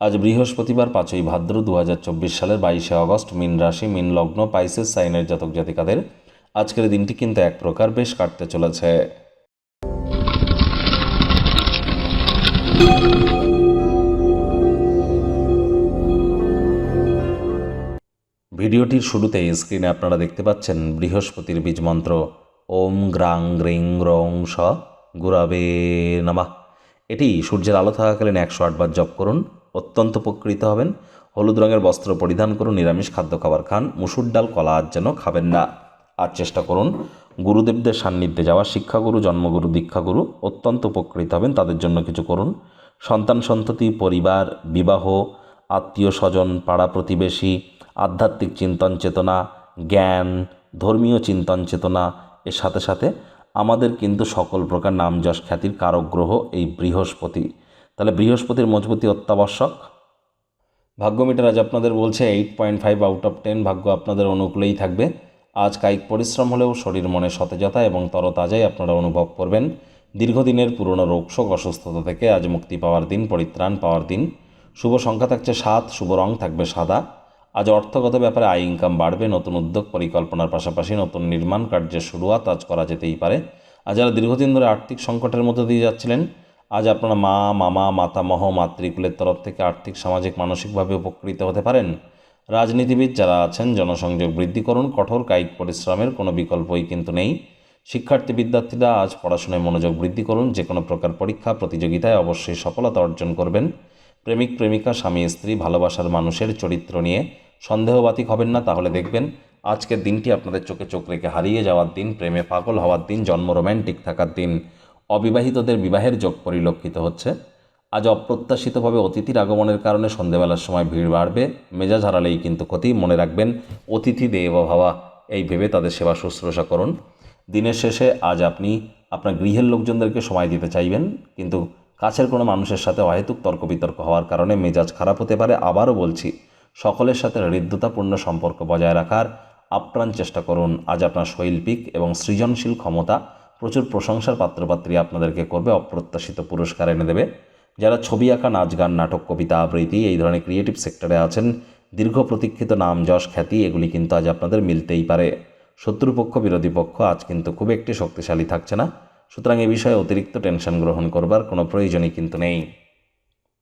আজ বৃহস্পতিবার পাঁচই ভাদ্র দু হাজার চব্বিশ সালের বাইশে অগস্ট মিন রাশি, মিন লগ্ন, পাইসেস, সাইনের জাতক জাতিকাদের আজকের দিনটি কিন্তু এক প্রকার বেশ কাটতে চলেছে। ভিডিওটির শুরুতেই স্ক্রিনে আপনারা দেখতে পাচ্ছেন বৃহস্পতির বীজ মন্ত্র। ওম গ্রাং গ্রিং রং স গুরাবে নমঃ। এটি সূর্যের আলো থাকাকালীন একশো আটবার জপ করুন। অত্যন্ত উপকৃত হবেন। হলুদ রঙের বস্ত্র পরিধান করুন, নিরামিষ খাদ্য খাবার খান, মুসুর ডাল, কলা আজ যেন খাবেন না। আর চেষ্টা করুন, গুরুদেবদের সান্নিধ্যে যাওয়া শিক্ষাগুরু, জন্মগুরু, দীক্ষাগুরু অত্যন্ত উপকৃত হবেন, তাদের জন্য কিছু করুন। সন্তান সন্ততি, পরিবার, বিবাহ, আত্মীয় স্বজন, পাড়া প্রতিবেশী, আধ্যাত্মিক চিন্তন চেতনা, জ্ঞান, ধর্মীয় চিন্তন চেতনা, এর সাথে সাথে আমাদের কিন্তু সকল প্রকার নাম যশ খ্যাতির কারক গ্রহ এই বৃহস্পতি। তাহলে বৃহস্পতির মজবুতি অত্যাবশ্যক। ভাগ্য মিটার আজ আপনাদের বলছে eight point five out of ten ভাগ্য আপনাদের অনুকূলেই থাকবে। আজ কায়িক পরিশ্রম হলেও শরীর মনে সতেজতা এবং তরতাজাই আপনারা অনুভব করবেন। দীর্ঘদিনের পুরনো রোগশোক অসুস্থতা থেকে আজ মুক্তি পাওয়ার দিন, পরিত্রাণ পাওয়ার দিন। শুভ সংখ্যা থাকছে সাত, শুভ রং থাকবে সাদা। আজ অর্থগত ব্যাপারে আয় ইনকাম বাড়বে, নতুন উদ্যোগ পরিকল্পনার পাশাপাশি নতুন নির্মাণ কার্যের শুরুয়াত আজ করা যেতেই পারে। আজ যারা দীর্ঘদিন ধরে আর্থিক সংকটের মধ্যে দিয়ে যাচ্ছিলেন আজ আপনারা মা, মামা, মাতামহ, মাতৃকুলের তরফ থেকে আর্থিক, সামাজিক, মানসিকভাবে উপকৃত হতে পারেন। রাজনীতিবিদ যারা আছেন, জনসংযোগ বৃদ্ধি করুন, কঠোর কায়িক পরিশ্রমের কোনো বিকল্পই কিন্তু নেই। শিক্ষার্থী, বিদ্যার্থীরা আজ পড়াশোনায় মনোযোগ বৃদ্ধি করুন, যে কোনো প্রকার পরীক্ষা, প্রতিযোগিতায় অবশ্যই সফলতা অর্জন করবেন। প্রেমিক, প্রেমিকা, স্বামী, স্ত্রী, ভালোবাসার মানুষের চরিত্র নিয়ে সন্দেহবাতিক হবেন না, তাহলে দেখবেন আজকের দিনটি আপনাদের চোখে চোখ রেখে হারিয়ে যাওয়ার দিন, প্রেমে পাগল হওয়ার দিন, জন্ম রোম্যান্টিক থাকার দিন। অবিবাহিতদের বিবাহের যোগ পরিলক্ষিত হচ্ছে। আজ অপ্রত্যাশিতভাবে অতিথির আগমনের কারণে সন্ধেবেলার সময় ভিড় বাড়বে। মেজাজ হারালেই কিন্তু ক্ষতি। মনে রাখবেন, অতিথি দেব ভাবা, এই ভেবে তাদের সেবা শুশ্রূষা করুন। দিনের শেষে আজ আপনি আপনার গৃহের লোকজনদেরকে সময় দিতে চাইবেন, কিন্তু কাছের কোনো মানুষের সাথে অহেতুক তর্ক বিতর্ক হওয়ার কারণে মেজাজ খারাপ হতে পারে। আবারও বলছি, সকলের সাথে হৃদ্যতাপূর্ণ সম্পর্ক বজায় রাখার আপ্রাণ চেষ্টা করুন। আজ আপনার শৈল্পিক এবং সৃজনশীল ক্ষমতা প্রচুর প্রশংসার পাত্রপাত্রী আপনাদেরকে করবে। অপ্রত্যাশিত পুরস্কার এনে দেবে। যারা ছবি আঁকা, নাচ গান, নাটক, কবিতা, আবৃত্তি এই ধরনের ক্রিয়েটিভ সেক্টরে আছেন, দীর্ঘ প্রতীক্ষিত নাম, যশ, খ্যাতি, এগুলি কিন্তু আজ আপনাদের মিলতেই পারে। শত্রুপক্ষ, বিরোধী পক্ষ আজ কিন্তু খুব একটি শক্তিশালী থাকছে না। সুতরাং এ বিষয়ে অতিরিক্ত টেনশন গ্রহণ করবার কোনো প্রয়োজনই কিন্তু নেই।